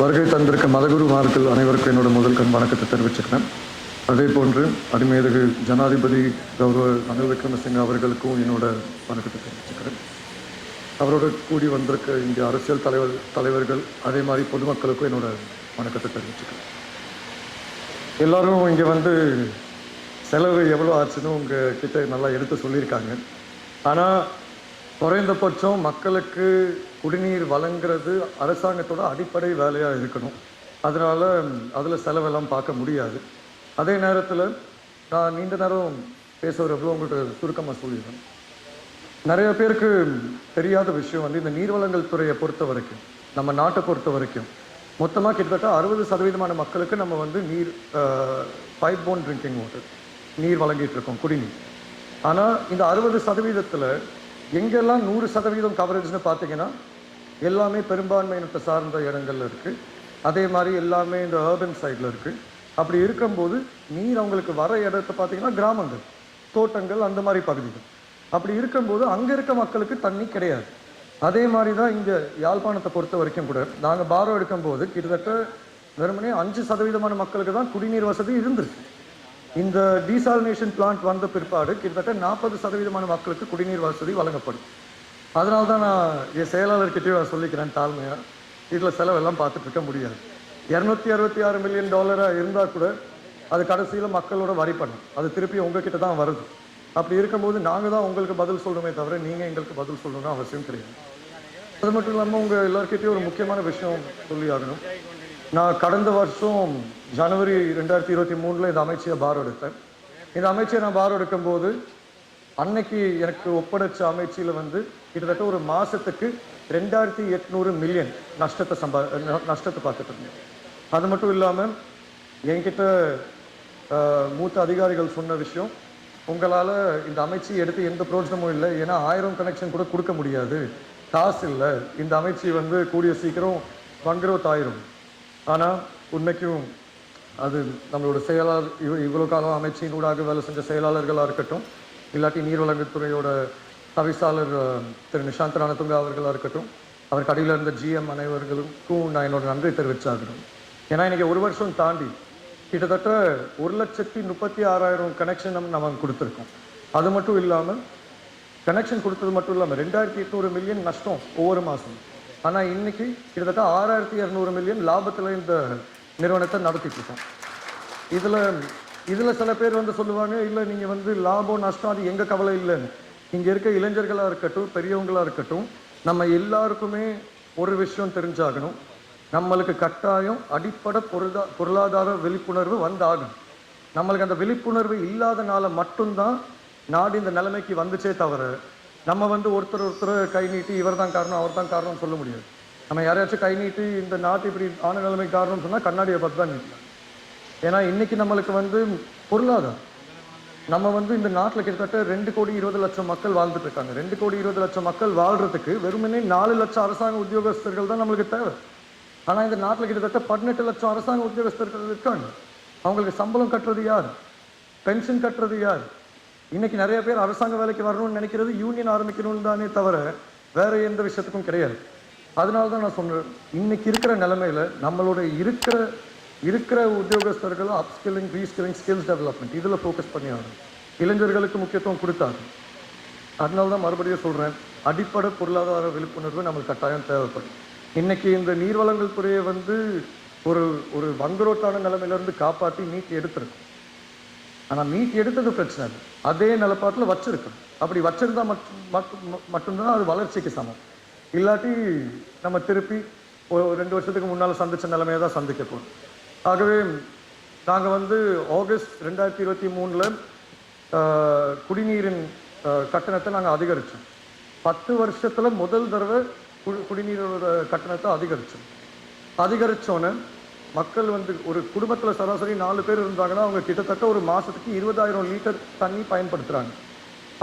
வருகை தந்திருக்க மதகுருமார்கள் அனைவருக்கும் என்னோட முதல் கண் வணக்கத்தை தெரிவிச்சுக்கிறேன். அதே போன்று அடிமேதகு ஜனாதிபதி கௌரவ ரணில் விக்ரமசிங்க அவர்களுக்கும் என்னோட வணக்கத்தை தெரிவிச்சுக்கிறேன். அவரோட கூடி வந்திருக்க இந்திய அரசியல் தலைவர் தலைவர்கள் அதே மாதிரி பொதுமக்களுக்கும் என்னோட வணக்கத்தை தெரிவிச்சுக்கிறேன். எல்லாரும் இங்கே வந்து செலவு எவ்வளோ ஆச்சுன்னு உங்கள் கிட்ட நல்லா எடுத்து சொல்லியிருக்காங்க. ஆனால் குறைந்தபட்சம் மக்களுக்கு குடிநீர் வழங்குறது அரசாங்கத்தோட அடிப்படை வேலையாக இருக்கணும். அதனால் அதில் செலவெல்லாம் பார்க்க முடியாது. அதே நேரத்தில் நான் நீண்ட நேரம் பேசுகிறப்போ உங்கள்கிட்ட சுருக்கமாக சொல்லிடுறேன். நிறைய பேருக்கு தெரியாத விஷயம் வந்து இந்த நீர்வளங்கள் துறையை பொறுத்த வரைக்கும் நம்ம நாட்டை பொறுத்த வரைக்கும் மொத்தமாக கிட்டத்தட்ட அறுபது சதவீதமான மக்களுக்கு நம்ம வந்து நீர் பைப் போன் ட்ரிங்கிங் வாட்டர் நீர் வழங்கிட்டு இருக்கோம் குடிநீர். ஆனால் இந்த அறுபது சதவீதத்தில் எங்கெல்லாம் நூறு சதவீதம் கவரேஜ்னு பார்த்தீங்கன்னா எல்லாமே பெரும்பான்மையினத்தை சார்ந்த இடங்கள்ல இருக்குது அதே மாதிரி எல்லாமே இந்த அர்பன் சைடில் இருக்குது அப்படி இருக்கும்போது நீர் அவங்களுக்கு வர இடத்த பார்த்தீங்கன்னா கிராமங்கள் தோட்டங்கள் அந்த மாதிரி பகுதிகள். அப்படி இருக்கும்போது அங்கே இருக்க மக்களுக்கு தண்ணி கிடையாது. அதே மாதிரி தான் இங்கே யாழ்ப்பாணத்தை பொறுத்த வரைக்கும் கூட நாங்கள் பாரம் எடுக்கும்போது கிட்டத்தட்ட வெறுமனே அஞ்சு சதவீதமான மக்களுக்கு தான் குடிநீர் வசதி இருந்துருக்கு. இந்த டீசாலினேஷன் பிளான்ட் வந்த பிற்பாடு கிட்டத்தட்ட நாற்பது சதவீதமான மக்களுக்கு குடிநீர் வசதி வழங்கப்படும். அதனால தான் நான் என் செயலாளர்கிட்டயும் நான் சொல்லிக்கிறேன் தாழ்மையாக இதில் செலவெல்லாம் பார்த்துட்டு இருக்க முடியாது. இரநூத்தி அறுபத்தி ஆறு மில்லியன் டாலராக இருந்தால் கூட அது கடைசியில் மக்களோட வரி பண்ணும். அது திருப்பி உங்ககிட்ட தான் வருது. அப்படி இருக்கும்போது நாங்கள் தான் உங்களுக்கு பதில் சொல்லணுமே தவிர நீங்கள் எங்களுக்கு பதில் சொல்லணும்னு அவசியம் கிடையாது. அது மட்டும் இல்லாமல் உங்கள் எல்லாருக்கிட்டையும் ஒரு முக்கியமான விஷயம் சொல்லி ஆகணும். நான் கடந்த வருஷம் ஜனவரி ரெண்டாயிரத்தி இருபத்தி மூணில் இந்த அமைச்சியை பார் எடுத்தேன். இந்த அமைச்சியை நான் பார் எடுக்கும்போது அன்னைக்கு எனக்கு ஒப்படைச்ச அமைச்சியில் வந்து கிட்டத்தட்ட ஒரு மாதத்துக்கு ரெண்டாயிரத்தி எட்நூறு மில்லியன் நஷ்டத்தை சம்பா நஷ்டத்தை பார்த்துட்டு இருந்தேன். அது மட்டும் இல்லாமல் என்கிட்ட மூத்த அதிகாரிகள் சொன்ன விஷயம் உங்களால் இந்த அமைச்சி எடுத்து எந்த பிரோஜனமும் இல்லை ஏன்னா ஆயிரம் கனெக்ஷன் கூட கொடுக்க முடியாது. காசு இல்லை. இந்த அமைச்சி வந்து கூடிய சீக்கிரம் வங்குரோத் ஆயிரும். ஆனால் உண்மைக்கும் அது நம்மளோட செயலாளர் இவ இவ்வளோ காலம் அமைச்சின் ஊடாக வேலை செஞ்ச செயலாளர்களாக இருக்கட்டும் இல்லாட்டி நீர்வளங்கத்துறையோட தவிசாளர் திரு நிஷாந்த் ரணதுங்கா அவர்களாக இருக்கட்டும் அவர் கடையில் இருந்த ஜிஎம் அனைவர்களுக்கும் நான் என்னோட நன்றி தெரிவிச்சாகணும். ஏன்னா இன்றைக்கி ஒரு வருஷம் தாண்டி கிட்டத்தட்ட ஒரு லட்சத்தி முப்பத்தி ஆறாயிரம் கனெக்ஷன் நம்ம நம்ம கொடுத்துருக்கோம். அது மட்டும் இல்லாமல் கனெக்ஷன் கொடுத்தது மட்டும் இல்லாமல் ரெண்டாயிரத்தி எட்நூறு மில்லியன் நஷ்டம் ஒவ்வொரு மாதம் ஆனால் இன்னைக்கு கிட்டத்தட்ட ஆறாயிரத்தி இரநூறு மில்லியன் லாபத்தில் இந்த நிறுவனத்தை நடத்திட்டு இருக்கோம். இதில் இதில் சில பேர் வந்து சொல்லுவாங்க இல்லை நீங்கள் வந்து லாபம் நஷ்டம் அது எங்கள் கவலை இல்லைன்னு. இங்கே இருக்க இளைஞர்களாக இருக்கட்டும் பெரியவங்களாக இருக்கட்டும் நம்ம எல்லாருக்குமே ஒரு விஷயம் தெரிஞ்சாகணும். நம்மளுக்கு கட்டாயம் அடிப்படை பொருளா பொருளாதார விழிப்புணர்வு வந்தாகணும். நம்மளுக்கு அந்த விழிப்புணர்வு இல்லாதனால மட்டும்தான் நாடு இந்த நிலைமைக்கு வந்துச்சே தவிர நம்ம வந்து ஒருத்தர் ஒருத்தர் கை நீட்டி இவர் தான் காரணம் அவர் தான் காரணம் சொல்ல முடியாது. நம்ம யாரையாச்சும் கை நீட்டி இந்த நாட்டு இப்படி ஆன நிலைமை காரணம்னு சொன்னால் கண்ணாடியை பார்த்து தான் நீட்டலாம் ஏன்னா இன்றைக்கி நம்மளுக்கு வந்து பொருளாதாரம். நம்ம வந்து இந்த நாட்டில் கிட்டத்தட்ட ரெண்டு கோடி இருபது லட்சம் மக்கள் வாழ்ந்துட்டு இருக்காங்க. ரெண்டு கோடி இருபது லட்சம் மக்கள் வாழ்கிறதுக்கு வெறுமனே நாலு லட்சம் அரசாங்க உத்தியோகஸ்தர்கள் தான் நம்மளுக்கு தேவை. ஆனால் இந்த நாட்டில் கிட்டத்தட்ட பதினெட்டு லட்சம் அரசாங்க உத்தியோகஸ்தர்கள் இருக்காங்க. அவங்களுக்கு சம்பளம் கட்டுறது யார்? பென்ஷன் கட்டுறது யார்? இன்னைக்கு நிறைய பேர் அரசாங்க வேலைக்கு வரணும்னு நினைக்கிறது யூனியன் ஆரம்பிக்கணும்னு தானே தவிர வேற எந்த விஷயத்துக்கும் கிடையாது. அதனால தான் நான் சொன்னேன் இன்னைக்கு இருக்கிற நிலைமையில நம்மளோட இருக்கிற இருக்கிற உத்தியோகஸ்தர்கள் அப்ஸ்கில்லிங் ரீஸ்கில்லிங் ஸ்கில்ஸ் டெவலப்மெண்ட் இதில் ஃபோக்கஸ் பண்ணி ஆகணும். இளைஞர்களுக்கு முக்கியத்துவம் கொடுத்தாங்க அதனால தான் மறுபடியும் சொல்கிறேன் அடிப்படை பொருளாதார விழிப்புணர்வு நமக்கு கட்டாயம் தேவைப்படும். இன்னைக்கு இந்த நீர்வளங்கள் துறையை வந்து ஒரு ஒரு வங்குரோட்டான நிலைமையிலேருந்து காப்பாற்றி நீட்டி எடுத்திருக்கும். ஆனால் மீட் எடுத்தது பிரச்சனை இல்லை அதே நிலப்பாட்டில் வச்சிருக்கணும். அப்படி வச்சிருந்தா மட்டும் மட்டும்தான் அது வளர்ச்சிக்கு சமம். இல்லாட்டி நம்ம திருப்பி ஒரு ரெண்டு வருஷத்துக்கு முன்னால் சந்தித்த நிலைமையை தான் சந்திக்க போகிறோம் ஆகவே நாங்கள் வந்து ஆகஸ்ட் ரெண்டாயிரத்தி இருபத்தி மூணில் குடிநீரின் கட்டணத்தை நாங்கள் அதிகரித்தோம் பத்து வருஷத்தில் முதல் தடவை குடி குடிநீரோட கட்டணத்தை அதிகரித்தோம் அதிகரித்தோன்னே மக்கள் வந்து ஒரு குடும்பத்தில் சராசரி நாலு பேர் இருந்தாங்கன்னா அவங்க கிட்டத்தட்ட ஒரு மாதத்துக்கு இருபதாயிரம் லிட்டர் தண்ணி பயன்படுத்துகிறாங்க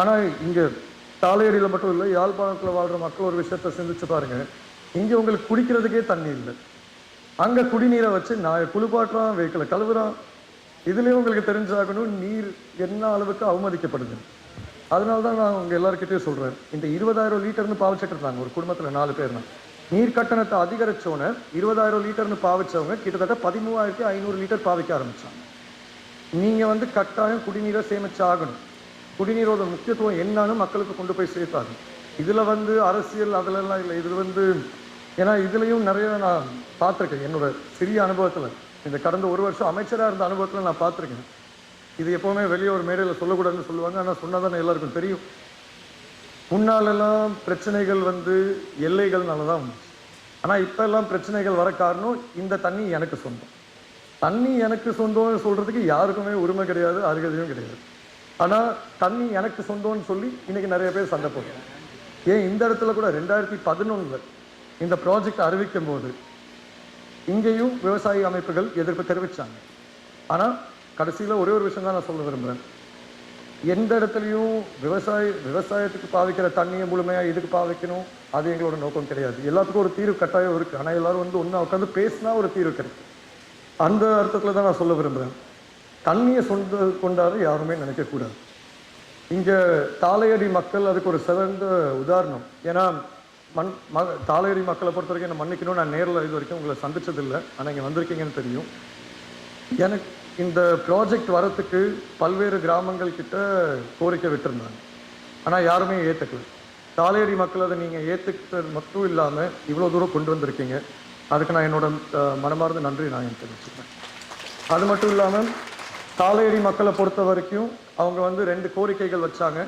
ஆனால் இங்கே தாலையடியில் மட்டும் இல்லை யாழ்ப்பாணத்தில் வாழ்கிற மக்கள் ஒரு விஷயத்த சிந்திச்சு பாருங்கள் இங்கே உங்களுக்கு குடிக்கிறதுக்கே தண்ணி இல்லை. அங்கே குடிநீரை வச்சு நான் குளிப்பாட்டுறான் வெஹிக்கிளை கழுவுறான். இதுலேயும் உங்களுக்கு தெரிஞ்சாகணும் நீர் என்ன அளவுக்கு அவமதிக்கப்படுது. அதனால தான் நான் உங்கள் எல்லாருக்கிட்டேயும் சொல்கிறேன் இந்த இருபதாயிரம் லிட்டர்னு பாவச்சிட்டு இருந்தாங்க ஒரு குடும்பத்தில் நாலு பேர்னா. நீர் கட்டணத்தை அதிகரிச்சோன்னு இருபதாயிரம் லிட்டர்னு பாவிச்சவங்க கிட்டத்தட்ட பதிமூவாயிரத்தி ஐநூறு லிட்டர் பாவிக்க ஆரம்பித்தாங்க நீங்கள் வந்து கட்டாயம் குடிநீரை சேமிச்சாகணும். குடிநீரோட முக்கியத்துவம் என்னன்னு மக்களுக்கு கொண்டு போய் சேர்த்தாங்க இதில் வந்து அரசியல் அதிலெல்லாம் இல்லை. இது வந்து ஏன்னா இதுலேயும் நிறைய நான் பார்த்துருக்கேன். என்னோட சிறிய அனுபவத்தில் இந்த கடந்த ஒரு வருஷம் அமைச்சராக இருந்த அனுபவத்தில் நான் பார்த்துருக்கேன். இது எப்போவுமே வெளியே ஒரு மேடையில் சொல்லக்கூடாதுன்னு சொல்லுவாங்க. ஆனால் சொன்னால் தானே எல்லாருக்கும் தெரியும். முன்னாலெல்லாம் பிரச்சனைகள் வந்து எல்லைகள்னால தான் வந்துச்சு. ஆனால் இப்போல்லாம் பிரச்சனைகள் வர காரணம் இந்த தண்ணி எனக்கு சொந்தம். தண்ணி எனக்கு சொந்தம்னு சொல்கிறதுக்கு யாருக்குமே உரிமை கிடையாது அருகதையும் கிடையாது. ஆனால் தண்ணி எனக்கு சொந்தம்னு சொல்லி இன்னைக்கு நிறைய பேர் சண்டை போடுறாங்க. ஏன் இந்த இடத்துல கூட ரெண்டாயிரத்தி பதினொன்றில் இந்த ப்ராஜெக்ட் அறிவிக்கும் போது இங்கேயும் விவசாய அமைப்புகள் எதிர்ப்பு தெரிவித்தாங்க ஆனால் கடைசியில் ஒரே ஒரு விஷயம் தான் நான் சொல்ல விரும்புகிறேன் எந்த இடத்துலையும் விவசாய விவசாயத்துக்கு பாவிக்கிற தண்ணியை முழுமையாக இதுக்கு பாவிக்கணும்? அது எங்களோட நோக்கம் கிடையாது. எல்லாத்துக்கும் ஒரு தீர்வு கட்டாயம் இருக்குது ஆனால் எல்லோரும் வந்து ஒன்றா உட்காந்து பேசினா ஒரு தீர்வு கிடைக்கும். அந்த அர்த்தத்தில் தான் நான் சொல்ல விரும்புகிறேன் தண்ணியை சொந்த கொண்டாட யாருமே நினைக்கக்கூடாது இங்கே தாலையடி மக்கள் அதுக்கு ஒரு சிறந்த உதாரணம். ஏன்னா மண் ம தாலையடி மக்களை பொறுத்த வரைக்கும் என்னை மன்னிக்கணும் நான் நேரில் இது வரைக்கும் உங்களை சந்திச்சதில்லை. ஆனால் இங்கே வந்திருக்கீங்கன்னு தெரியும். எனக்கு இந்த ப்ராஜெக்ட் வரத்துக்கு பல்வேறு கிராமங்கள் கிட்ட கோரிக்கை விட்டுருந்தாங்க. ஆனால் யாருமே ஏற்றுக்கல காலேரி மக்கள் அதை நீங்கள் ஏற்றுக்கிட்டது மட்டும் இல்லாமல் இவ்வளோ தூரம் கொண்டு வந்திருக்கீங்க. அதுக்கு நான் என்னோட மனமார்ந்த நன்றி நான் தெரிவிச்சுக்கிறேன் அது மட்டும் இல்லாமல் தாளையடி மக்களை பொறுத்த வரைக்கும் அவங்க வந்து ரெண்டு கோரிக்கைகள் வச்சாங்க.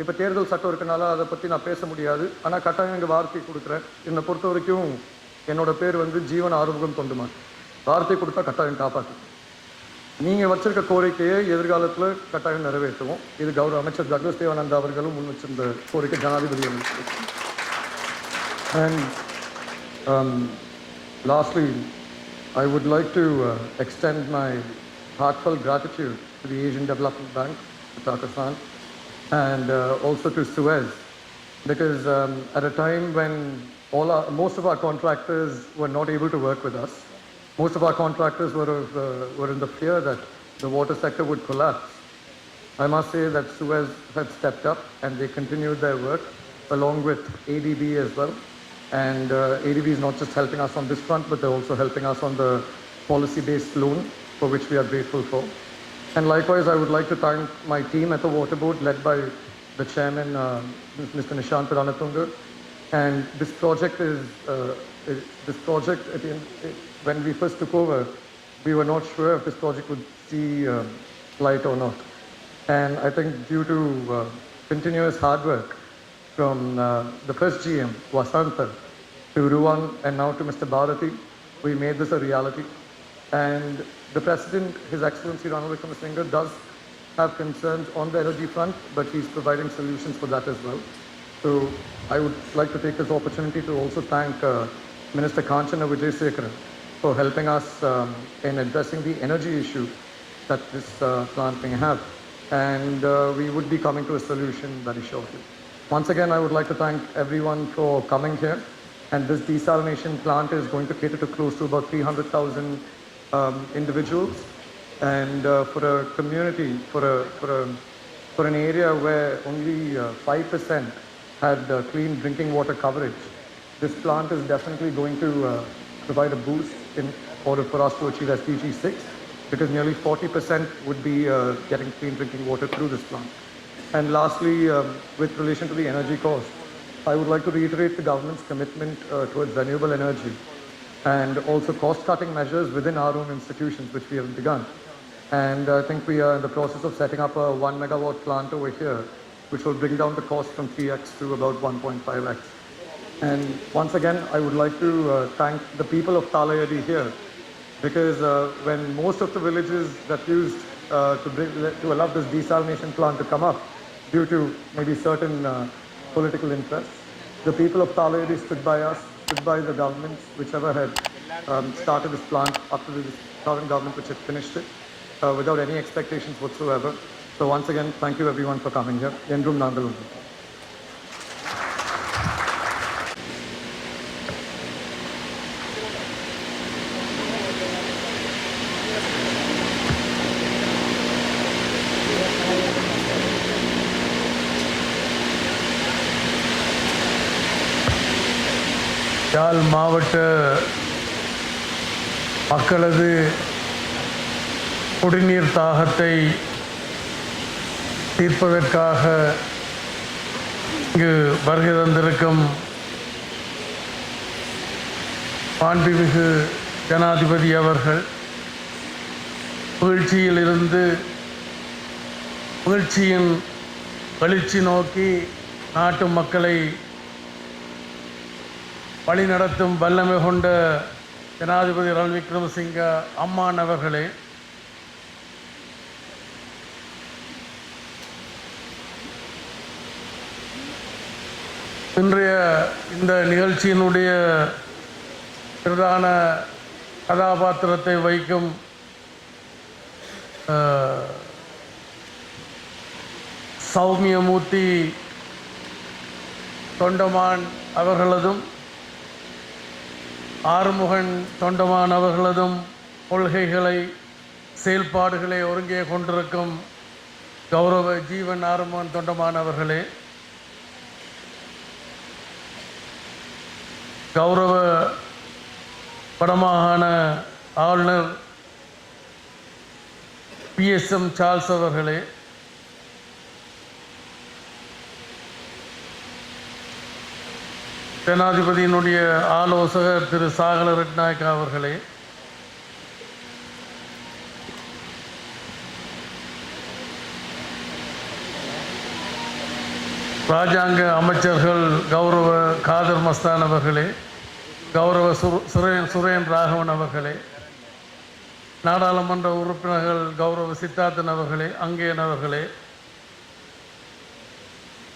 இப்போ தேர்தல் சட்டம் இருக்கனால அதை பற்றி நான் பேச முடியாது. ஆனால் கட்டாயம் இங்கே வார்த்தை கொடுக்குறேன். என்னை பொறுத்த வரைக்கும் என்னோட பேர் வந்து ஜீவன் ஆறுமுகம் தொண்டுமான். வார்த்தை கொடுத்தா கட்டாயம் காப்பாற்று நீங்கள் வச்சிருக்க கோரிக்கையை எதிர்காலத்தில் கட்டாயம் நிறைவேற்றுவோம் இது கௌரவ அமைச்சர் ஜகதீஷ் தேவானந்தா அவர்களும் முன் வச்சிருந்த கோரிக்கை ஜனாதிபதி அவர்களுக்கு. And um, lastly, I would like to uh, extend my heartfelt gratitude to the Asian Development Bank, to Pakistan, and uh, also to Suez, because um, at a time when all our, most of our contractors were not able to work with us, most of our contractors were, of, uh, were in the fear that the water sector would collapse. I must say that Suez had stepped up and they continued their work along with ADB as well. And uh, ADB is not just helping us on this front, but they're also helping us on the policy-based loan, for which we are grateful for. And likewise, I would like to thank my team at the Water Board, led by the chairman, uh, Mr. Nishant Pradanatunga. And this project is, uh, is- this project, at the when we first took over, we were not sure if this project would see um, light or not. And I think due to uh, continuous hard work from uh, the first GM, Vasanta, to Ruwan, and now to Mr. Bharati, we made this a reality. And the President, His Excellency Ranil Wickremesinghe, does have concerns on the energy front, but he's providing solutions for that as well. So I would like to take this opportunity to also thank uh, Minister Kanchana Vijaysekharan for helping us um, in addressing the energy issue that this uh, plant may have. And uh, we would be coming to a solution very shortly. Once again, I would like to thank everyone for coming here. And this desalination plant is going to cater to close to about 300,000 um, individuals. And uh, for a community, for a, for a for an area where only uh, 5% had uh, clean drinking water coverage, this plant is definitely going to uh, provide a boost in order for us to achieve SDG 6 because nearly 40% would be uh, getting clean drinking water through this plant. And lastly, um, with relation to the energy cost, I would like to reiterate the government's commitment uh, towards renewable energy and also cost-cutting measures within our own institutions, which we have begun. And I think we are in the process of setting up a one megawatt plant over here, which will bring down the cost from 3x to about 1.5x. And once again, I would like to uh, thank the people of Talayadi here, because uh, when most of the villages refused uh, to, bring, to allow this desalination plant to come up, due to maybe certain uh, political interests, the people of Talayadi stood by us, stood by the government, whichever had um, started this plant to the current government, which had finished it, uh, without any expectations whatsoever. So once again, thank you everyone for coming here. Endrum Nangalundu. யாழ் மாவட்ட மக்களது குடிநீர் தாகத்தை தீர்ப்பதற்காக இங்கு வருகை தந்திருக்கும் மாண்புமிகு ஜனாதிபதி அவர்கள் புகழ்ச்சியிலிருந்து புகழ்ச்சியின் வளர்ச்சி நோக்கி நாட்டு மக்களை வழிநடத்தும் வல்லமை கொண்ட ஜனாதிபதி ரல் விக்ரமசிங்க அம்மான் அவர்களே. இன்றைய இந்த நிகழ்ச்சியினுடைய பிரதான கதாபாத்திரத்தை வைக்கும் சௌமியமூர்த்தி தொண்டமான் அவர்களதும் ஆறுமுகன் தொண்டமான் அவர்களதும் கொள்கைகளை செயல்பாடுகளை ஒருங்கே கொண்டிருக்கும் கௌரவ ஜீவன் ஆறுமுகன் தொண்டமான் அவர்களே கௌரவ வடமாகாண ஆளுநர் பிஎஸ்எம் சார்ல்ஸ் அவர்களே ஜனாதிபதியினுடைய ஆலோசகர் திரு சாகல ரட்நாயக்கா அவர்களே ராஜாங்க அமைச்சர்கள் கௌரவ காதர் மஸ்தான் அவர்களே கௌரவ சுரேன் சுரேன் ராகவன் அவர்களே நாடாளுமன்ற உறுப்பினர்கள் கௌரவ சித்தார்த்தன் அவர்களே அங்கேயன் அவர்களே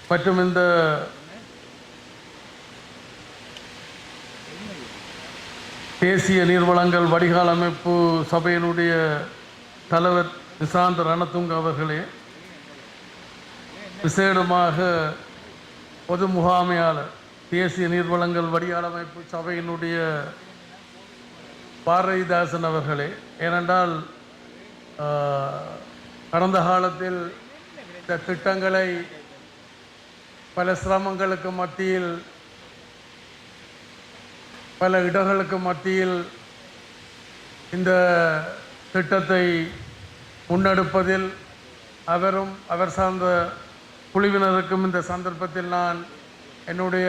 மற்றும் இந்த தேசிய நீர்வளங்கள் வடிகால் அமைப்பு சபையினுடைய தலைவர் நிசாந்த ரணதுங்க அவர்களே விசேடமாக பொது முகாமையாளர் தேசிய நீர்வளங்கள் வடிகால் அமைப்பு சபையினுடைய பாரதிதாசன் அவர்களே ஏனென்றால் கடந்த காலத்தில் இந்த திட்டங்களை பல சிரமங்களுக்கு மத்தியில் பல இடர்களுக்கு மத்தியில் இந்த திட்டத்தை முன்னெடுப்பதில் அவரும் அவர் சார்ந்த குழுவினருக்கும் இந்த சந்தர்ப்பத்தில் நான் என்னுடைய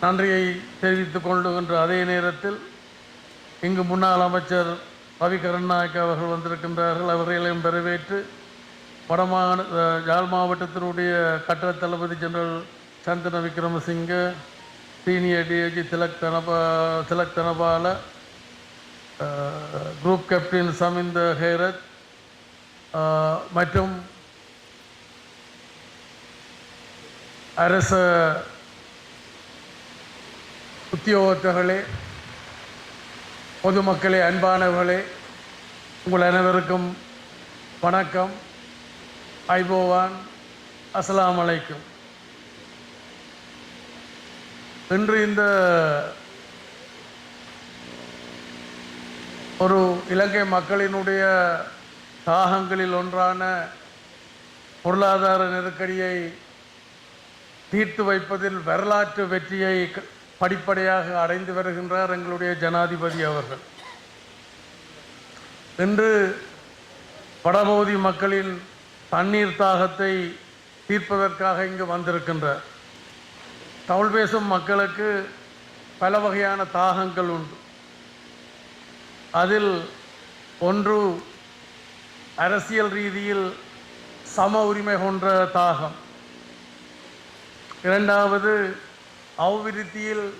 நன்றியை தெரிவித்துக் கொள்ளுகின்ற அதே நேரத்தில் இங்கு முன்னாள் அமைச்சர் ரவி கருணாநாயக் அவர்கள் வந்திருக்கின்றார்கள். அவர்களையும் வரவேற்று வடமாநில யாழ் மாவட்டத்தினுடைய கட்டட தளபதி general Chandana Wickremesinghe senior DIG Thilak தனபா Tilak Dhanapala group captain Saminda Herath மற்றும் அரச உத்தியோகத்தர்களே பொதுமக்களே அன்பானவர்களே உங்கள் அனைவருக்கும் வணக்கம். ஐபோவான் அஸ்லாம் அலைக்கும். இன்று இந்த ஒரு இலங்கை மக்களினுடைய தாகங்களில் ஒன்றான பொருளாதார நெருக்கடியை தீர்த்து வைப்பதில் வரலாற்று வெற்றியை க- படிப்படியாக அடைந்து வருகின்றார் எங்களுடைய ஜனாதிபதி அவர்கள். இன்று வடபகுதி மக்களின் தண்ணீர் தாகத்தை தீர்ப்பதற்காக இங்கு வந்திருக்கின்றார். தமிழ் பேசும் மக்களுக்கு பல வகையான தாகங்கள் உண்டு. அதில் ஒன்று அரசியல் ரீதியில் சம உரிமை கொன்ற தாகம். இரண்டாவது அவ்விருத்தியில்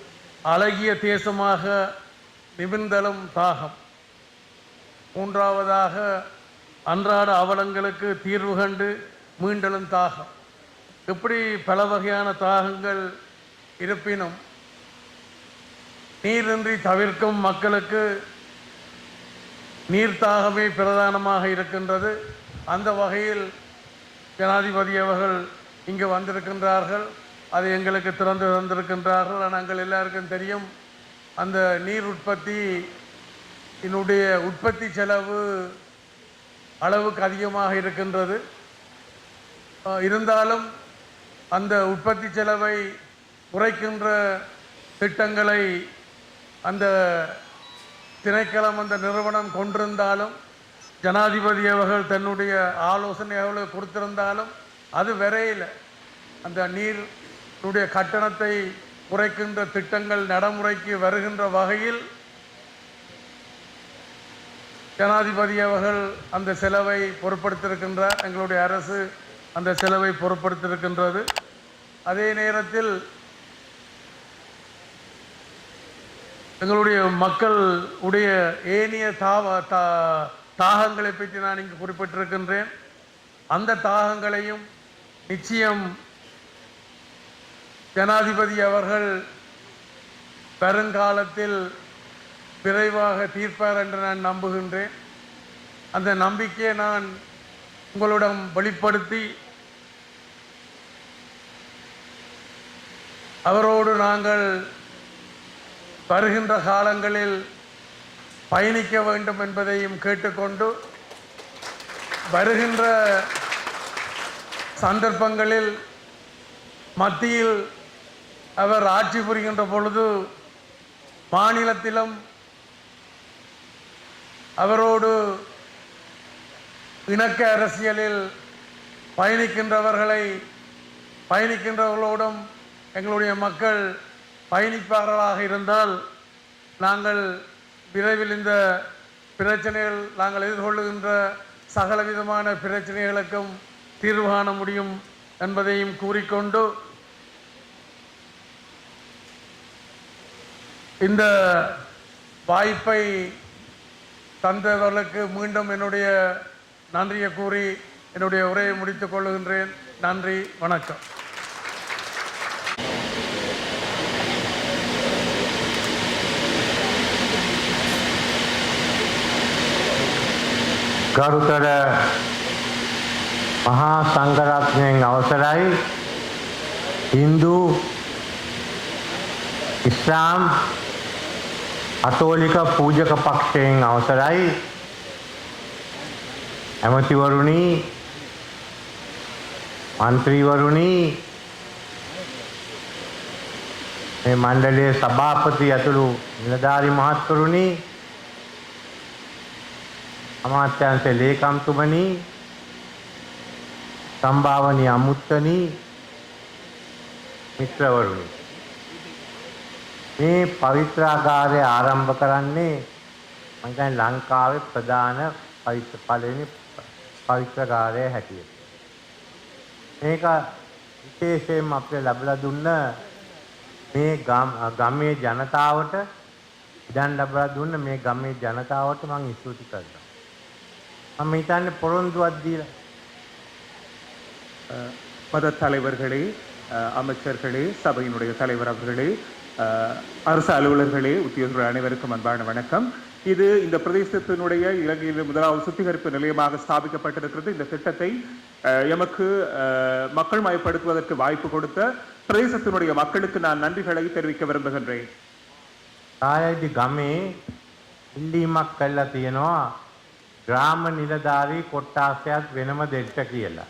அழகிய தேசமாக நிமிர்ந்தலும் தாகம். மூன்றாவதாக அன்றாட அவலங்களுக்கு தீர்வு கண்டு மீண்டலும் தாகம். இப்படி பல வகையான தாகங்கள் இருப்பினும் நீரின்றி தவிர்க்கும் மக்களுக்கு நீர்த்தாகமே பிரதானமாக இருக்கின்றது. அந்த வகையில் ஜனாதிபதி அவர்கள் இங்கு வந்திருக்கின்றார்கள். அது எங்களுக்கு திறந்து தந்திருக்கின்றார்கள். நாங்கள் எல்லாருக்கும் தெரியும் அந்த நீர் உற்பத்தி என்னுடைய உற்பத்தி செலவு அளவுக்கு அதிகமாக இருக்கின்றது. இருந்தாலும் அந்த உற்பத்தி செலவை குறைக்கின்ற திட்டங்களை அந்த திணைக்களம் அந்த நிறுவனம் கொண்டிருந்தாலும் ஜனாதிபதி அவர்கள் தன்னுடைய ஆலோசனை அவர்களுக்கு கொடுத்திருந்தாலும் அது வரையில் அந்த நீருடைய கட்டணத்தை குறைக்கின்ற திட்டங்கள் நடைமுறைக்கு வருகின்ற வகையில் ஜனாதிபதி அவர்கள் அந்த செலவை பொருட்படுத்தியிருக்கின்றார். எங்களுடைய அரசு அந்த செலவை பொருட்படுத்தியிருக்கின்றது. அதே நேரத்தில் எங்களுடைய மக்கள் உடைய ஏனைய தாவ தா தாகங்களை பற்றி நான் இங்கு குறிப்பிட்டிருக்கின்றேன். அந்த தாகங்களையும் நிச்சயம் ஜனாதிபதி அவர்கள் வருங்காலத்தில் விரைவாக தீர்ப்பார் என்று நான் நம்புகின்றேன். அந்த நம்பிக்கையை நான் உங்களிடம் வெளிப்படுத்தி அவரோடு நாங்கள் வருகின்ற காலங்களில் பயணிக்க வேண்டும் என்பதையும் கேட்டுக்கொண்டு வருகின்ற சந்தர்ப்பங்களில் மத்தியில் அவர் ஆட்சி புரிகின்ற பொழுது மாநிலத்திலும் அவரோடு இணக்க அரசியலில் பயணிக்கின்றவர்களை பயணிக்கின்றவர்களோடும் எங்களுடைய மக்கள் பயணிப்பாளராக இருந்தால் நாங்கள் விரைவில் இந்த பிரச்சனைகள் நாங்கள் எதிர்கொள்ளுகின்ற சகலவிதமான பிரச்சனைகளுக்கும் தீர்வு காண முடியும் என்பதையும் கூறிக்கொண்டு இந்த வாய்ப்பை தந்தவர்களுக்கு மீண்டும் என்னுடைய நன்றியை கூறி என்னுடைய உரையை முடித்துக் கொள்ளுகின்றேன். நன்றி வணக்கம். ගරුතර මහා සංඝරත්නයෙන් අවසරයි. හින්දු ඉස්ලාම් අතෝලික පූජක පක්ෂයෙන් අවසරයි. ඇමතිවරුණි මන්ත්‍රීවරුණි මේ මණ්ඩලයේ සභාපති ඇතුළු නිලධාරි මහත්වරුණි අමාත්‍යංශ ලේකම්තුමනි සම්භාවනීය අමුත්තනි මිත්‍රවරුනි. මේ පවිත්‍රාගාරය ආරම්භ කරන්නේ මම හිතන්නේ ලංකාවේ ප්‍රධාන පවිත්‍ර පළවෙනි පවිත්‍රාගාරය හැටියට. මේක විශේෂයෙන්ම අපිට ලැබලා දුන්න මේ ගම්- ගමේ ජනතාවට ඉඩම් ලැබලා දුන්න මේ ගමේ ජනතාවට මම ස්තුති කරනවා. நம்ம இதான பொழந்து வந்தீர். மத தலைவர்களே அமைச்சர்களே சபையினுடைய தலைவர் அவர்களே அரசு அலுவலர்களே உத்தியோகர்கள் அனைவருக்கும் அன்பான வணக்கம். இது இந்த பிரதேசத்தினுடைய இலங்கையில் முதலாவது சுத்திகரிப்பு நிலையமாக ஸ்தாபிக்கப்பட்டிருக்கிறது. இந்த திட்டத்தை எமக்கு மக்கள் மயப்படுத்துவதற்கு வாய்ப்பு கொடுத்த பிரதேசத்தினுடைய மக்களுக்கு நான் நன்றிகளை தெரிவிக்க விரும்புகின்றேன். தாயாஜி கம்மி இல்லி மக்கள் தியனோ ග්‍රාම නිලධාරී කොට්ටාසයක් වෙනම දෙන්න කියලා.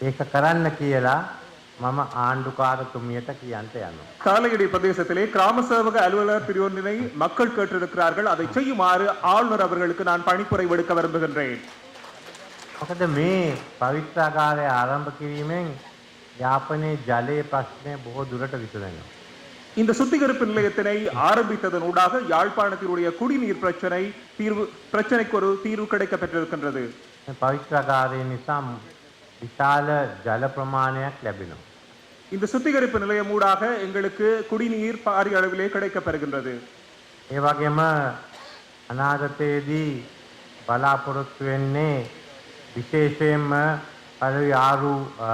ඒක කරන්න කියලා මම ආණ්ඩුකාරතුමියට කියන්ට යනවා. காலையடி பிரதேசத்திலே கிராம சேவக அலுவலர் பிரிவொன்றினை மக்கள் கேட்டிருக்கிறார்கள் அதை செய்யுமாறு ஆளுநர் அவர்களுக்கு நான் பணிப்புரை விடுக்க விரும்புகின்றேன் මොකද මේ පවිත්‍රාගාරය ආරම්භ කිරීමෙන් යාපනයේ ජලයේ ප්‍රශ්නය බොහෝ දුරට විසඳෙනවා. இந்த சுத்திகரிப்பு நிலையத்தினை ஆரம்பித்ததன் ஊடாக யாழ்ப்பாணத்தினுடைய குடிநீர் பிரச்சனை தீர்வு பிரச்சனைக்கு ஒரு தீர்வு கிடைக்க பெற்றிருக்கின்றது මේ පවිත්‍රාගාරය නිසා විශාල ජල ප්‍රමාණයක් ලැබෙනවා. இந்த சுத்திகரிப்பு நிலையம் ஊடாக எங்களுக்கு குடிநீர் பாரிய அளவிலே கிடைக்க பெறுகின்றது ඒ වගේම අනාගතයේදී බලාපොරොත්තු වෙන්නේ විශේෂයෙන්ම පළවි ආරු අ,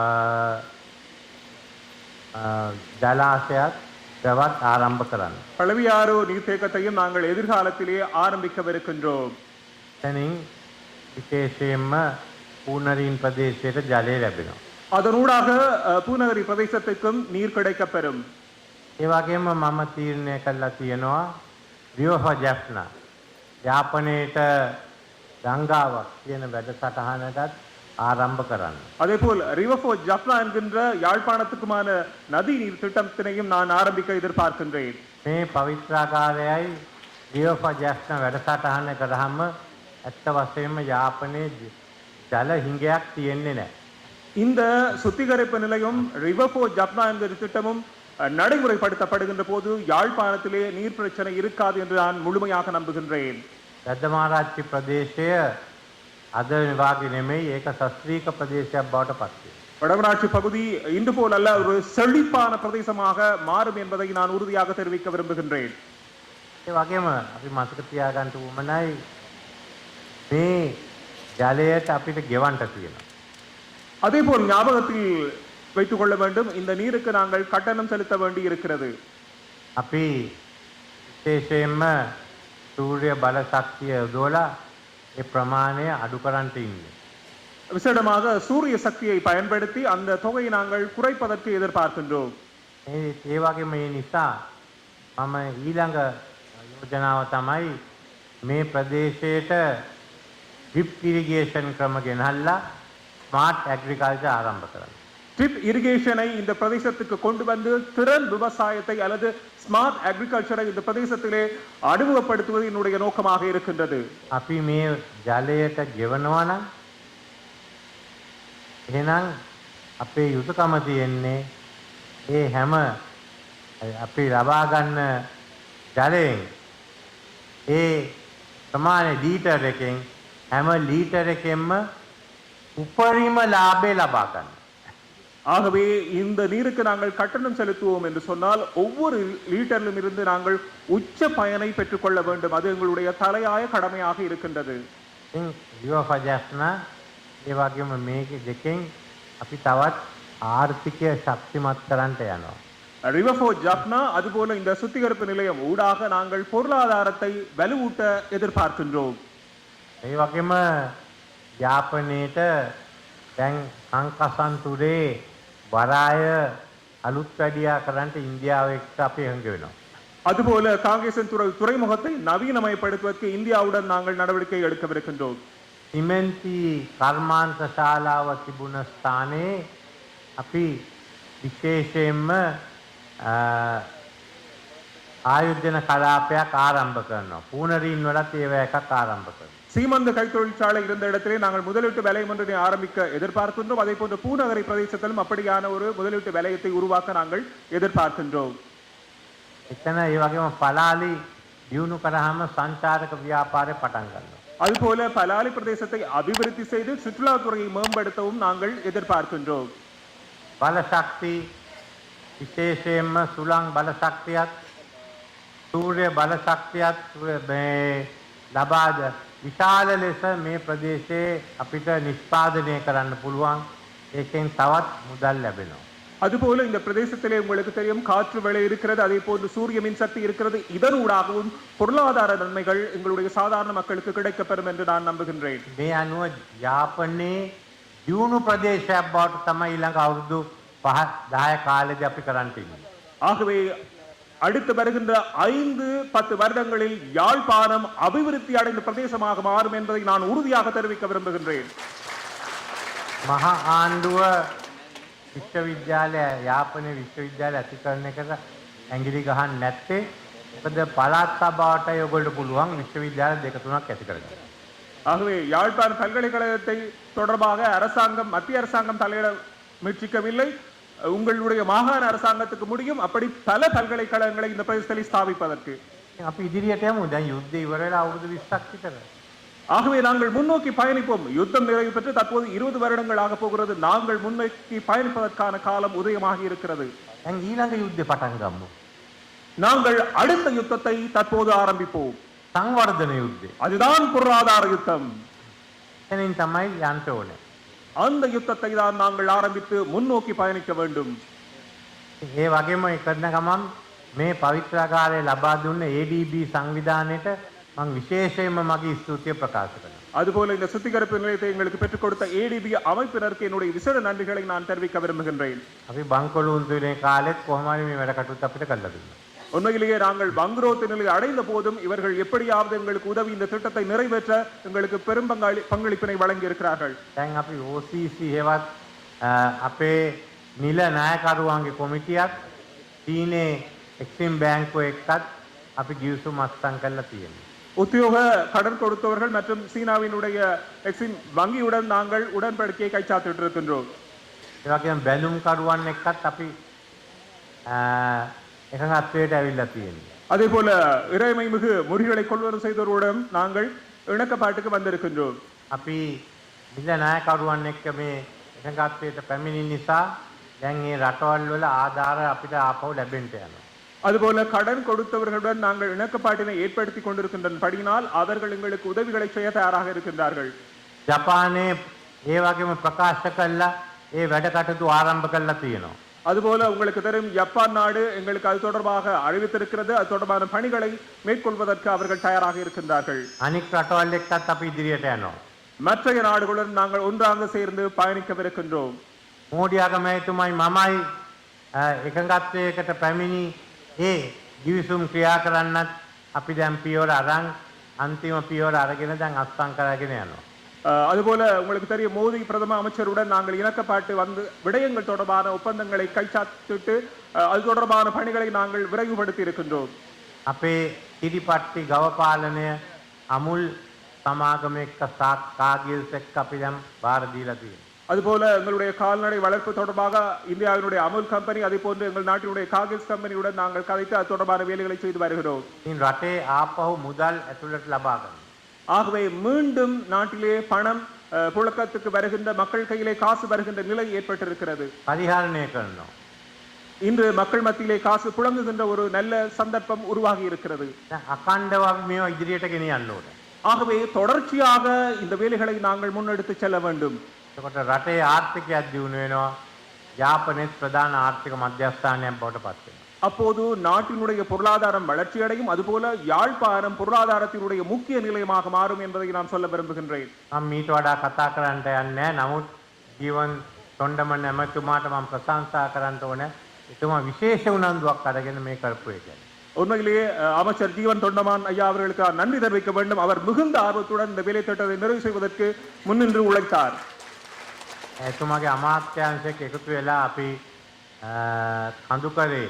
අ, ජලාශයක් දවත් ආරම්භ කරන්න. பழவியாறு நீர்த்தேக்கத்தையும் நாங்கள் எதிர்காலத்திலே ஆரம்பிக்கவிருக்கின்றோம் එතනින් විශේෂයෙන්ම පූනරීන් ප්‍රදේශයට ජලය ලැබෙනවා. அதனூடாக அஹ், பூநகரி பிரதேசத்துக்கும் நீர் கிடைக்க பெறும் ඒ වගේම මම තීරණය කළා තියෙනවා රියෝහ ජැෆ්නා යාපනයේට ගංගාවක් කියන වැඩසටහනටත් ආරම්භ කරන්න. அதேபோல் ரிவர்ஃபோ ஜப்னா என்கின்ற யாழ்ப்பாணத்துக்குமான நதி நீர் திட்டத்தினையும் நான் ஆரம்பிக்க எதிர்பார்க்கின்றேன் මේ පවිත්‍රාකාරයයි දියෝප ජැස්න වැඩසටහන කරහම ඇත්ත වශයෙන්ම යාපනයේ ජ- ජල හිඟයක් තියෙන්නේ නැහැ. இந்த சுத்திகரிப்பு நிலையம் ரிவர்ஃபோ ஜப்னா என்கிற திட்டமும் அஹ், நடைமுறைப்படுத்தப்படுகின்ற போது யாழ்ப்பாணத்திலே நீர் பிரச்சனை இருக்காது என்று நான் முழுமையாக நம்புகின்றேன் රද්දමාරච්චි ප්‍රදේශය අද වාගේ නෙමෙයි ඒක ශස්ත්‍රීක ප්‍රදේශයක් බවට පත් වෙනවා. வடமராட்சி பகுதி இன்று போல் அல்ல ஒரு செழிப்பான பிரதேசமாக மாறும் என்பதை நான் உறுதியாக தெரிவிக்க விரும்புகின்றேன் ඒ වගේම අපි මතක තියාගන්න උවමනයි මේ ජලයට අපිට ගෙවන්ට තියෙනවා. அதேபோல் ஞாபகத்தில் வைத்துக் கொள்ள வேண்டும் இந்த நீருக்கு நாங்கள் கட்டணம் செலுத்த வேண்டி இருக்கிறது අපි විශේෂයෙන්ම සූර්ය බල ශක්තිය යොදවලා ඒ ප්‍රමාණය අඩු කරන්ට ඉන්නේ. விசேடமாக சூரிய சக்தியை பயன்படுத்தி அந்த தொகையை நாங்கள் குறைப்பதற்கு எதிர்பார்க்கின்றோம் ඒ ඒ වගේම මේ නිසා මම ඊළඟ යෝජනාව තමයි මේ ප්‍රදේශයට ඩ්‍රිප් ඉරිගේෂන් ක්‍රම ගෙනහල්ලා ස්මාර්ට් ඇග්‍රිකල්චර් ආරම්භ කරන්න. ட்ரிப் இரிகேஷனை இந்த பிரதேசத்துக்கு கொண்டு வந்து திறன் விவசாயத்தை அல்லது ஸ்மார்ட் அக்ரிகல்ச்சரை இந்த பிரதேசத்திலே அறிமுகப்படுத்துவது என்னுடைய நோக்கமாக இருக்கின்றது අපි මේ ජලයට ගෙවනවා නම් එහෙනම් අපේ යුතුයකම තියෙන්නේ ඒ හැම අපි ලබා ගන්න ජලයෙන් ඒ ප්‍රමාණය ලීටර් එකෙන් හැම ලීටර් එකෙන්ම උපරිම ලාභය ලබා ගන්න. ஆகவே இந்த நீருக்கு நாங்கள் கட்டணம் செலுத்துவோம் என்று சொன்னால் ஒவ்வொரு லீட்டரிலும் இருந்து நாங்கள் உச்ச பயனை பெற்றுக்கொள்ள வேண்டும் அது எங்களுடைய தலையாய கடமையாக இருக்கின்றது ඉතින් දිවපජස්න ඒ වගේම මේක දෙකෙන් අපි තවත් ආර්ථිකය ශක්තිමත් කරන්නට යනවා. ரிவர்ஃபோ ஜப்னா அதுபோல இந்த சுத்திகரிப்பு நிலையம் ஊடாக நாங்கள் பொருளாதாரத்தை வலுவூட்ட எதிர்பார்க்கின்றோம் ඒ වගේම යාපනයට දැන් සංකසන්තුරේ වරාය අලුත් වැඩියා කරන්නට ඉන්දියාව එක්ක අපි හඟ වෙනවා. அதுபோல காங்கேசன் துறை துறைமுகத்தை நவீனமயப்படுத்துவதற்கு இந்தியாவுடன் நாங்கள் நடவடிக்கை எடுக்கவிருக்கின்றோம் සිමෙන්ති කර්මාන්ත ශාලාව තිබුණ ස්ථානයේ අපි විශේෂයෙන්ම අ, ආයුධන කලාපයක් ආරම්භ කරනවා. පූනරීන් වලත් ඒව එකක් ආරම්භ කරනවා. சீமந்த கைத்தொழிற்சாலை இருந்த இடத்திலே நாங்கள் முதலீட்டு வலயம் ஒன்றினை ஆரம்பிக்க எதிர்பார்க்கின்றோம் அதே போன்று பூநகரி பிரதேசத்திலும் அப்படியான ஒரு முதலீட்டு வலயத்தை உருவாக்க நாங்கள் எதிர்பார்க்கின்றோம் එතන ඒ වගේම පලාලි දියුණු කරාම සංචාරක ව්‍යාපාරය පටන් ගන්නවා. அதுபோல பலாலி பிரதேசத்தை அபிவிருத்தி செய்து சுற்றுலாத்துறையை மேம்படுத்தவும் நாங்கள் எதிர்பார்க்கின்றோம் බලශක්ති විශේෂයෙන්ම සුළං බලශක්තියත් සූර්ය බලශක්තියත් මේ ලබාද විශාල ලෙස මේ ප්‍රදේශයේ අපිට නිෂ්පාදනය කරන්න පුළුවන් ඒකෙන් තවත් මුදල් ලැබෙනවා. அதுபோல இந்த பிரதேசத்திலே உங்களுக்கு தெரியும் காற்று வேலை இருக்கிறது அதே போன்று சூரிய மின்சக்தி இருக்கிறது இதனூடாகவும் பொருளாதார நன்மைகள் எங்களுடைய சாதாரண மக்களுக்கு கிடைக்கப்பெறும் என்று நான் நம்புகின்றேன் මේ අනුව යාපනයේ දියුණු ප්‍රදේශයක් බවට තමයි ඊළඟ අවුරුදු පහ දහය කාලෙදි අපි කරන්ට ඉන්නේ. ஆகவே அடுத்து வருகின்ற ஐந்து பத்து வருடங்களில் யாழ்ப்பாணம் அபிவிருத்தி அடைந்த பிரதேசமாக மாறும் என்பதை நான் உறுதியாக தெரிவிக்க விரும்புகின்றேன் මහා ආණ්ඩුව විශ්වවිද්‍යාලය යාපනය විශ්වවිද්‍යාල ඇති කරන එකට ඇගිලි ගහන්න නැත්තේ මොකද පළාත් සභාවට ඔයගොල්ලෝ පුළුවන් විශ්වවිද්‍යාල දෙක තුනක් ඇති කරගන්න. ஆகவே யாழ்ப்பாண பல்கலைக்கழகத்தை தொடர்பாக அரசாங்கம் மத்திய அரசாங்கம் தலையிட முயற்சிக்கவில்லை உங்களுடைய மாகாண அரசாங்கத்துக்கு முடியும் அப்படி பல பல்கலைக்கழகங்களை இந்த பிரதேசத்தில் ஸ்தாபிப்பதற்கு ඉතින් අපි ඉදිරියට යමු. දැන් යුද්ධය ඉවර වෙලා අවුරුදු 20ක් විතර. ஆகவே நாங்கள் முன்னோக்கி பயணிப்போம் யுத்தம் நிறைவு பெற்று தற்போது இருபது வருடங்கள் ஆக போகிறது நாங்கள் முன்னோக்கி பயணிப்பதற்கான காலம் உதயமாகி இருக்கிறது දැන් ඊළඟ යුද්ධේ පටන් ගමු. நாங்கள் அடுத்த யுத்தத்தை தற்போது ஆரம்பிப்போம் සංවර්ධන යුද්ධේ. அதுதான் பொருளாதார யுத்தம் එතනින් තමයි යන්න ඕනේ. அந்த யுத்தத்தை தான் நாங்கள் ஆரம்பித்து முன்னோக்கி பயணிக்க வேண்டும் ඉතින් ඒ වගේම ඒ කරන ගමන් මේ පවිත්‍රාකාරය ලබා දුන්න ADB සංවිධානයට මම විශේෂයෙන්ම මගේ ස්තුතිය ප්‍රකාශ කරනවා. அதுபோல இந்த சுத்திகரிப்பு நிலையத்தை எங்களுக்கு பெற்றுக் கொடுத்த ஏடிபி அமைப்பினருக்கு என்னுடைய விசேட நன்றிகளை நான் தெரிவிக்க விரும்புகின்றேன் අපි බංකොලු උන්තුනේ කාලෙත් කොහොම හරි මේ වැඩ කටයුතු අපිට කරලා දුන්නා. உண்மையிலேயே நாங்கள் வங்குரோத்து நிலை அடைந்த போதும் இவர்கள் எப்படியாவது எங்களுக்கு உதவி இந்த திட்டத்தை நிறைவேற்ற எங்களுக்கு பெரும் பங்காளி பங்களிப்பினை வழங்கி இருக்கிறார்கள் දැන් අපි OCC හෙවත් අ, අපේ නිල නායකරුවන්ගේ කොමිටියක් චීනේ එක්සිම් බෑංකුව එක්කත් අපි ගිවිසුම් අත්සන් කරලා තියෙනවා. உத்தியோக கடன் கொடுத்தவர்கள் மற்றும் சீனாவினுடைய எக்ஸிம் வங்கியுடன் நாங்கள் உடன்படிக்கையை கைச்சாத்திட்டு இருக்கின்றோம் ඒ වගේම බැලුම් කරුවන් එක්කත් අපි අ, එකඟත්වයට ඇවිල්ලා තියෙනවා. அதே போல இறைமை மிகு முறிகளை கொள்வனவு செய்தவர்களுடன் நாங்கள் இணக்கப்பாட்டுக்கு வந்திருக்கின்றோம் අපි නිල නායකරුවන් එක්ක මේ එකඟත්වයට පැමිණි නිසා දැන් මේ රටවල් වල ආධාර අපිට ආපහු ලැබෙන්න යනවා. அதுபோல கடன் கொடுத்தவர்களுடன் நாங்கள் இணக்கப்பாட்டினை ஏற்படுத்தி கொண்டிருக்கின்ற படியினால் அவர்கள் எங்களுக்கு உதவிகளை செய்ய தயாராக இருக்கின்றார்கள் ජපානයේ ඒ වගේම ප්‍රකාශ කළා ඒ වැඩ කටයුතු ආරම්භ කරලා තියෙනවා. அதுபோல உங்களுக்கு தெரியும் ஜப்பான் நாடு எங்களுக்கு அது தொடர்பாக அறிவித்திருக்கிறது அது தொடர்பான பணிகளை மேற்கொள்வதற்கு அவர்கள் தயாராக இருக்கின்றார்கள் අනික් රටවල් එක්කත් අපි ඉදිරියට යනවා. மற்றைய நாடுகளுடன் நாங்கள் ஒன்றாக சேர்ந்து பயணிக்கவிருக்கின்றோம் මෝඩි අගමැතිතුමයි මමයි අ, එකඟත්වයකට පැමිණි ඒ ගිවිසුම් ක්‍රියා කරන්නත් අපි දැන් පියවර අරන් අන්තිම පියවර අරගෙන දැන් අත්සන් කරගෙන යනවා. அஹ், அதுபோல உங்களுக்கு தெரியும் மோடி பிரதம அமைச்சருடன் நாங்கள் இணக்கப்பாட்டு வந்து விடயங்கள் தொடர்பான ஒப்பந்தங்களை கைச்சாத்திட்டு அஹ், அது தொடர்பான பணிகளை நாங்கள் விரைவுபடுத்தி இருக்கின்றோம் අපේ ඉරිපට්ටි ගව පාලනය අමුල් සමාගම එක්ක සාක් කාගිල්ස් එක්ක අපි දැන් බාර දීලා තියෙනවා. அதுபோல எங்களுடைய கால்நடை வளர்ப்பு தொடர்பாக இந்தியாவினுடைய அமுல் கம்பெனி அதே போன்று எங்கள் நாட்டினுடைய காகில்ஸ் கம்பெனியுடன் நாங்கள் கதைத்து அது தொடர்பான வேலைகளை செய்து வருகிறோம் ඉතින් රටේ ආපහු මුදල් ඇතුළට ලබා ගන්න. ஆகவே மீண்டும் நாட்டிலே பணம் அஹ், புழக்கத்துக்கு வருகின்ற மக்கள் கையிலே காசு வருகின்ற நிலை ஏற்பட்டிருக்கிறது පරිහරණය කරනවා. இன்று மக்கள் மத்தியிலே காசு புழங்குகின்ற ஒரு நல்ல சந்தர்ப்பம் உருவாகி இருக்கிறது දැන් අකණ්ඩව අපි මේවා ඉදිරියට ගෙනියන්න ඕනේ. ஆகவே தொடர்ச்சியாக இந்த வேலைகளை நாங்கள் முன்னெடுத்து செல்ல வேண்டும் එතකොට රටේ ආර්ථිකයක් දියුණු වෙනවා. යාපනයේත් ප්‍රධාන ආර්ථික මධ්‍යස්ථානයක් බවට පත් වෙනවා. அப்போது நாட்டினுடைய பொருளாதாரம் வளர்ச்சியடையும் அதுபோல யாழ்ப்பாணம் பொருளாதாரத்தினுடைய முக்கிய நிலையமாக மாறும் என்பதை நான் சொல்ல விரும்புகின்றேன் මම මීට වඩා කතා කරන්නට යන්නේ නැහැ. නමුත් ජීවන් තොණ්ඩමන් ඇමතුමාට මම ප්‍රශංසා කරන්න ඕනේ. එතුමා විශේෂ උනන්දුවක් අරගෙන මේ කරපු එක. உண்மையிலேயே அஹ், அமைச்சர் ஜீவன் தொண்டமான் ஐயா அவர்களுக்கு நான் நன்றி தெரிவிக்க வேண்டும் அவர் மிகுந்த ஆர்வத்துடன் இந்த வேலை திட்டத்தை நிறைவு செய்வதற்கு முன்னின்று உழைத்தார் එතුමාගේ අමාත්‍යංශයක එකතු වෙලා අපි අ, කඳුකරේ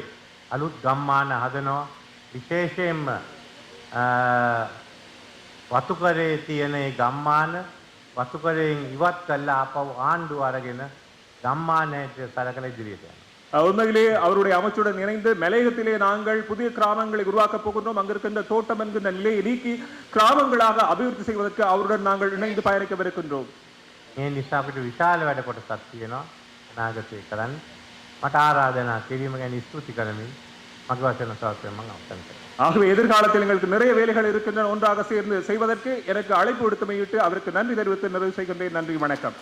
අලුත් ගම්මාන හදනවා. විශේෂයෙන්ම අ, වතුකරේ තියෙන ඒ ගම්මාන වතුකරයෙන් ඉවත් කළා ආපහු ආණ්ඩුව අරගෙන ගම්මානයට සලකලා ඉදිරියට යනවා. அஹ், உண்மையிலேயே அவருடைய அமைச்சுடன் இணைந்து மலையகத்திலே நாங்கள் புதிய கிராமங்களை உருவாக்கப் போகின்றோம் அங்கிருக்கின்ற தோட்டம் என்கின்ற நிலையை நீக்கி கிராமங்களாக அபிவிருத்தி செய்வதற்கு அவருடன் நாங்கள் இணைந்து பயணிக்கவிருக்கின்றோம் මේ නිසා අපිට විශාල වැඩ කොටසක් තියෙනවා අනාගතේ කරන්න. මට ආරාධනා කිරීම ගැන ස්තුති කරමින් මගේ වචන සාකච්ඡාව මම අවසන් කරනවා. ஆகவே எதிர்காலத்தில் எங்களுக்கு நிறைய வேலைகள் இருக்கின்றன ஒன்றாக சேர்ந்து செய்வதற்கு எனக்கு அழைப்பு விடுத்தமையிட்டு அவருக்கு நன்றி தெரிவித்து நிறைவு செய்கின்றேன் நன்றி வணக்கம்